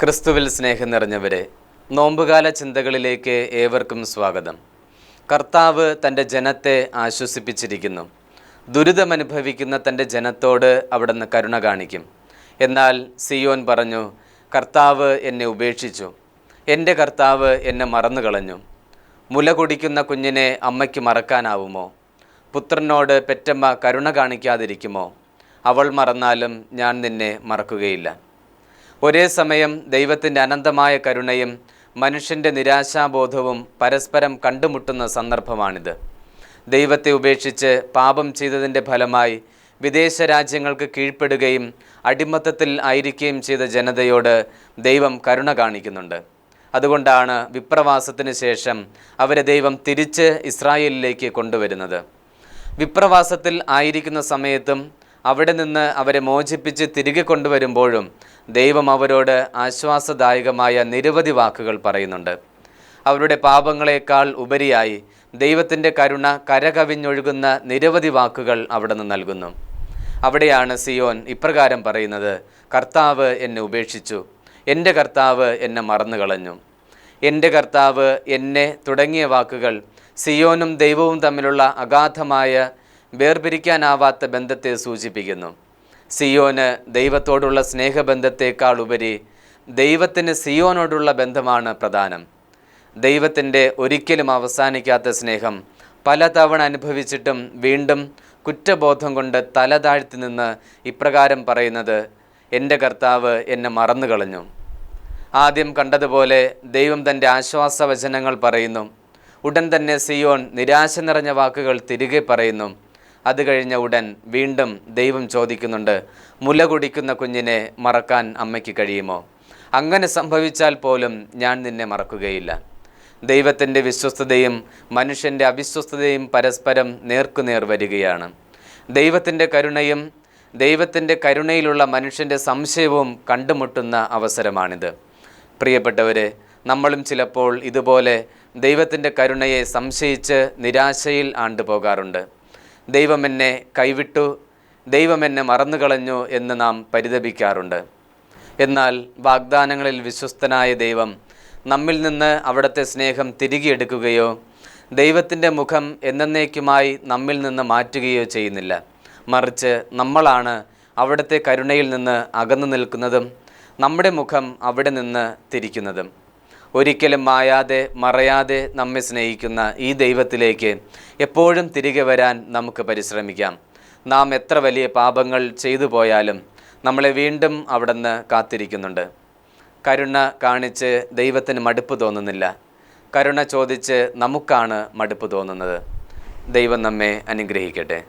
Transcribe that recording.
ക്രിസ്തുവിൽ സ്നേഹം നിറഞ്ഞവരെ നോമ്പുകാല ചിന്തകളിലേക്ക് ഏവർക്കും സ്വാഗതം. കർത്താവ് തന്റെ ജനത്തെ ആശ്വസിപ്പിച്ചിരിക്കുന്നു. ദുരിതമനുഭവിക്കുന്ന തന്റെ ജനത്തോട് അവിടുന്ന് കരുണ കാണിക്കും. എന്നാൽ സിയോൻ പറഞ്ഞു കർത്താവ് എന്നെ ഉപേക്ഷിച്ചു. എന്റെ കർത്താവ് എന്നെ മറന്നു കളഞ്ഞു മുല കുടിക്കുന്ന കുഞ്ഞിനെ അമ്മയ്ക്ക് മറക്കാനാവുമോ? പുത്രനോട് പെറ്റമ്മ കരുണ കാണിക്കാതിരിക്കുമോ? അവൾ മറന്നാലും ഞാൻ നിന്നെ മറക്കുകയില്ല. ഒരേ സമയം ദൈവത്തിന്റെ അനന്തമായ കരുണയും മനുഷ്യന്റെ നിരാശാബോധവും പരസ്പരം കണ്ടുമുട്ടുന്ന സന്ദർഭമാണിത്. ദൈവത്തെ ഉപേക്ഷിച്ച് പാപം ചെയ്തതിന്റെ ഫലമായി വിദേശ രാജ്യങ്ങൾക്ക് കീഴ്പ്പെടുകയും അടിമത്തത്തിൽ ആയിരിക്കുകയും ചെയ്ത ജനതയോട് ദൈവം കരുണ കാണിക്കുന്നുണ്ട്. അതുകൊണ്ടാണ് വിപ്രവാസത്തിന് ശേഷം അവരെ ദൈവം തിരിച്ച് ഇസ്രായേലിലേക്ക് കൊണ്ടുവരുന്നത്. വിപ്രവാസത്തിൽ ആയിരിക്കുന്ന സമയത്തും അവിടെ നിന്ന് അവരെ മോചിപ്പിച്ച് തിരികെ കൊണ്ടുവരുമ്പോഴും ദൈവം അവരോട് ആശ്വാസദായകമായ നിരവധി വാക്കുകൾ പറയുന്നുണ്ട്. അവരുടെ പാപങ്ങളെക്കാൾ ഉപരിയായി ദൈവത്തിന്റെ കരുണ കരകവിഞ്ഞൊഴുകുന്ന നിരവധി വാക്കുകൾ അവിടെ നിന്ന് നൽകുന്നു. അവിടെയാണ് സിയോൻ ഇപ്രകാരം പറയുന്നത് കർത്താവ് എന്നെ ഉപേക്ഷിച്ചു എന്റെ കർത്താവ് എന്നെ മറന്നു കളഞ്ഞു എന്റെ കർത്താവ് എന്നെ തുടങ്ങിയ വാക്കുകൾ സിയോനും ദൈവവും തമ്മിലുള്ള അഗാധമായ വേർപിരിക്കാനാവാത്ത ബന്ധത്തെ സൂചിപ്പിക്കുന്നു. സിയോന് ദൈവത്തോടുള്ള സ്നേഹബന്ധത്തേക്കാൾ ഉപരി ദൈവത്തിന് സിയോനോടുള്ള ബന്ധമാണ് പ്രധാനം. ദൈവത്തിന്റെ ഒരിക്കലും അവസാനിക്കാത്ത സ്നേഹം പലതവണ അനുഭവിച്ചിട്ടും വീണ്ടും കുറ്റബോധം കൊണ്ട് തല താഴ്ത്തി നിന്ന് ഇപ്രകാരം പറയുന്നത് എന്റെ കർത്താവ് എന്നെ മറന്നു കളഞ്ഞു. ആദ്യം കണ്ടതുപോലെ ദൈവം തന്റെ ആശ്വാസവചനങ്ങൾ പറയുന്നു. ഉടൻ തന്നെ സിയോൺ നിരാശ നിറഞ്ഞ വാക്കുകൾ തിരികെ പറയുന്നു. അത് കഴിഞ്ഞ ഉടൻ വീണ്ടും ദൈവം ചോദിക്കുന്നുണ്ട് മുല കുടിക്കുന്ന കുഞ്ഞിനെ മറക്കാൻ അമ്മയ്ക്ക് കഴിയുമോ? അങ്ങനെ സംഭവിച്ചാൽ പോലും ഞാൻ നിന്നെ മറക്കുകയില്ല. ദൈവത്തിന്റെ വിശ്വസ്തതയും മനുഷ്യന്റെ അവിശ്വസ്തതയും പരസ്പരം നേർക്കുനേർ വരികയാണ്. ദൈവത്തിന്റെ കരുണയും ദൈവത്തിന്റെ കരുണയിലുള്ള മനുഷ്യന്റെ സംശയവും കണ്ടുമുട്ടുന്ന അവസരമാണിത്. പ്രിയപ്പെട്ടവരെ നമ്മളും ചിലപ്പോൾ ഇതുപോലെ ദൈവത്തിന്റെ കരുണയെ സംശയിച്ച് നിരാശയിൽ ആണ്ടുപോകാറുണ്ട്. ദൈവം എന്നെ കൈവിട്ടു ദൈവം എന്നെ മറന്നു മറന്നുകളഞ്ഞു എന്ന് നാം പരിതപിക്കാറുണ്ട്. എന്നാൽ വാഗ്ദാനങ്ങളിൽ വിശ്വസ്തനായ ദൈവം നമ്മിൽ നിന്ന് അവിടുത്തെ സ്നേഹം തിരികെ എടുക്കുകയോ ദൈവത്തിന്റെ മുഖം എന്നേക്കുമായി നമ്മിൽ നിന്ന് മാറ്റുകയോ ചെയ്യുന്നില്ല. മറിച്ച് നമ്മളാണ് അവിടുത്തെ കരുണയിൽ നിന്ന് അകന്നു നിൽക്കുന്നതും നമ്മുടെ മുഖം അവിടെ നിന്ന് തിരിക്കുന്നതും. ഒരിക്കലും മായാതെ മറയാതെ നമ്മെ സ്നേഹിക്കുന്ന ഈ ദൈവത്തിലേക്ക് എപ്പോഴും തിരികെ വരാൻ നമുക്ക് പരിശ്രമിക്കാം. നാം എത്ര വലിയ പാപങ്ങൾ ചെയ്തു പോയാലും നമ്മളെ വീണ്ടും അവിടുന്ന് കാത്തിരിക്കുന്നുണ്ട്. കരുണ കാണിച്ച് ദൈവത്തിന് മടുപ്പ് തോന്നുന്നില്ല. കരുണ ചോദിച്ച് നമുക്കാണ് മടുപ്പ് തോന്നുന്നത്. ദൈവം നമ്മെ അനുഗ്രഹിക്കട്ടെ.